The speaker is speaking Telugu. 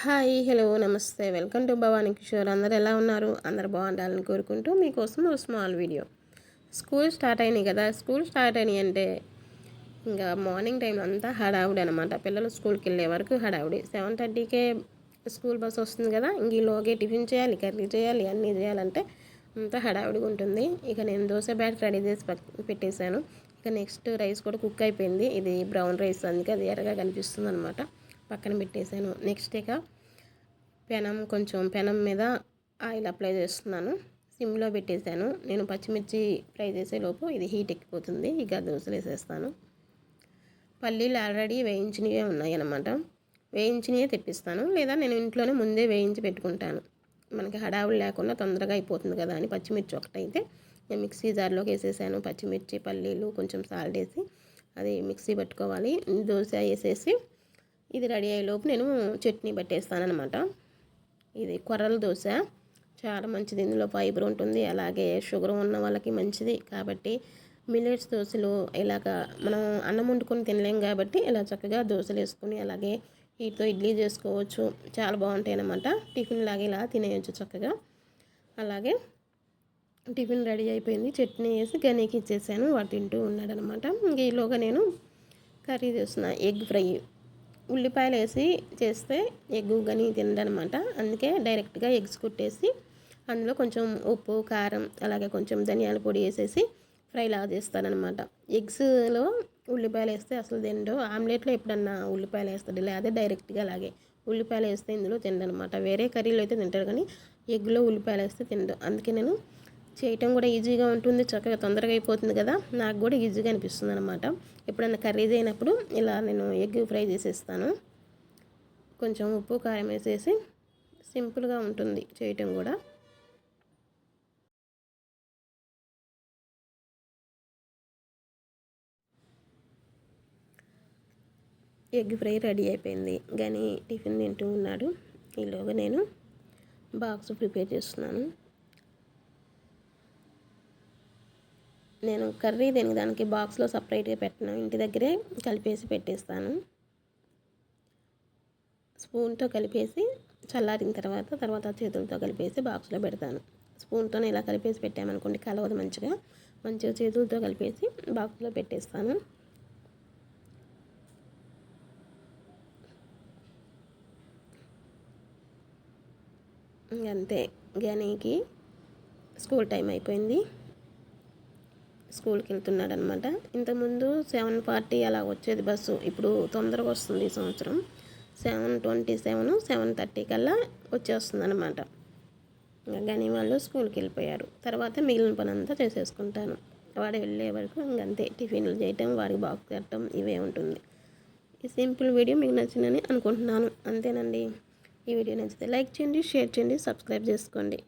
హాయ్ హలో నమస్తే. Welcome to Bhavani Kishore. అందరు ఎలా ఉన్నారు? అందరు బాగుండాలని కోరుకుంటూ మీకోసం ఒక స్మాల్ వీడియో. స్కూల్ స్టార్ట్ అయినాయి కదా. స్కూల్ స్టార్ట్ అయినాయి అంటే ఇంకా మార్నింగ్ టైంలో అంతా హడావుడి అనమాట పిల్లలు స్కూల్కి వెళ్ళే వరకు హడావుడి. సెవెన్ థర్టీకే స్కూల్ బస్ వస్తుంది కదా. ఇంక ఈలోగే టిఫిన్ చేయాలి కర్రీ చేయాలి అన్నీ చేయాలంటే అంతా హడావుడిగా ఉంటుంది. ఇక నేను దోశ బ్యాట్ రెడీ చేసి పెట్టేశాను. ఇక నెక్స్ట్ రైస్ కూడా కుక్ అయిపోయింది. ఇది బ్రౌన్ రైస్. అందుకే అది ఎర్రగా కనిపిస్తుంది అనమాట పక్కన పెట్టేశాను. నెక్స్ట్ ఇక పెనం కొంచెం పెనం మీద ఆయిల్ అప్లై చేస్తున్నాను. సిమ్లో పెట్టేశాను. నేను పచ్చిమిర్చి ఫ్రై చేసేలోపు ఇది హీట్ ఎక్కిపోతుంది. ఇక దోశలు వేసేస్తాను. పల్లీలు ఆల్రెడీ వేయించినవే ఉన్నాయి అన్నమాట. వేయించినవే తెప్పిస్తాను. లేదా నేను ఇంట్లోనే ముందే వేయించి పెట్టుకుంటాను. మనకి హడావులు లేకుండా తొందరగా అయిపోతుంది కదా అని పచ్చిమిర్చి ఒకటైతే నేను మిక్సీ జార్లోకి వేసేసాను. పచ్చిమిర్చి పల్లీలు కొంచెం సాల్ట్ వేసి అది మిక్సీ పెట్టుకోవాలి. దోశ వేసేసి ఇది రెడీ అయ్యేలోపు నేను చట్నీ పట్టేస్తాను అనమాట ఇది కొర్రల దోశ. చాలా మంచిది. ఇందులో ఫైబర్ ఉంటుంది. అలాగే షుగర్ ఉన్న వాళ్ళకి మంచిది. కాబట్టి మిల్లెట్స్ దోశలు ఇలాగ మనం అన్నం వండుకొని తినలేం కాబట్టి ఇలా చక్కగా దోశలు వేసుకొని అలాగే వీటితో ఇడ్లీ చేసుకోవచ్చు. చాలా బాగుంటాయి అన్నమాట. టిఫిన్ లాగా ఇలా తినేయచ్చు చక్కగా. అలాగే టిఫిన్ రెడీ అయిపోయింది. చట్నీ వేసి గనీకి ఇచ్చేసాను. వాడు తింటూ ఉన్నాడనమాట ఇంక ఈలోగా నేను కర్రీ చేస్తున్నా. Egg fry. ఉల్లిపాయలు వేసి చేస్తే ఎగ్గు కానీ తినడనమాట. అందుకే డైరెక్ట్గా ఎగ్స్ కుట్టేసి అందులో కొంచెం ఉప్పు కారం అలాగే కొంచెం ధనియాల పొడి వేసేసి ఫ్రై లాగా చేస్తానమాట ఎగ్స్లో ఉల్లిపాయలు వేస్తే అసలు తినడు. ఆమ్లెట్లో ఎప్పుడన్నా ఉల్లిపాయలు వేస్తాడు లేదా డైరెక్ట్గా అలాగే ఉల్లిపాయలు వేస్తే ఇందులో తినడనమాట. వేరే కర్రీలో అయితే తింటాడు కానీ ఎగ్లో ఉల్లిపాయలు వేస్తే తినడు. అందుకే నేను చేయటం కూడా ఈజీగా ఉంటుంది చక్కగా తొందరగా అయిపోతుంది కదా. నాకు కూడా ఈజీగా అనిపిస్తుంది అనమాట ఎప్పుడన్నా కర్రీ అయినప్పుడు ఇలా నేను ఎగ్ ఫ్రై చేసేస్తాను. కొంచెం ఉప్పు కారం వేసేసి సింపుల్గా ఉంటుంది చేయటం కూడా. ఎగ్ ఫ్రై రెడీ అయిపోయింది. కానీ టిఫిన్ తింటూ ఉన్నాడు. ఈలోగా నేను బాక్స్ ప్రిపేర్ చేస్తున్నాను. నేను కర్రీ దీనికి దానికి బాక్స్లో సపరేట్గా పెట్టను. ఇంటి దగ్గరే కలిపేసి పెట్టేస్తాను. స్పూన్తో కలిపేసి చల్లారిన తర్వాత తర్వాత చేతులతో కలిపేసి బాక్స్లో పెడతాను. స్పూన్తో ఇలా కలిపేసి పెట్టామనుకోండి కలవదు మంచిగా. మంచిగా చేతులతో కలిపేసి బాక్స్లో పెట్టేస్తాను. అంతే గనీకి స్కూల్ టైం అయిపోయింది. స్కూల్కి వెళ్తున్నాడు అనమాట ఇంతకుముందు సెవెన్ ఫార్టీ అలా వచ్చేది బస్సు. ఇప్పుడు తొందరగా వస్తుంది ఈ సంవత్సరం. Seven twenty seven seven thirty కల్లా వచ్చేస్తుంది అనమాట కానీ వాళ్ళు స్కూల్కి వెళ్ళిపోయారు తర్వాత మిగిలిన పని అంతా చేసేసుకుంటాను. వాడు వెళ్ళే వరకు ఇంకంతే. టిఫిన్లు చేయటం వాడికి బాక్స్ కట్టడం ఇవే ఉంటుంది. ఈ సింపుల్ వీడియో మీకు నచ్చిందని అనుకుంటున్నాను. అంతేనండి. ఈ వీడియో నచ్చితే లైక్ చేయండి షేర్ చేయండి సబ్స్క్రైబ్ చేసుకోండి.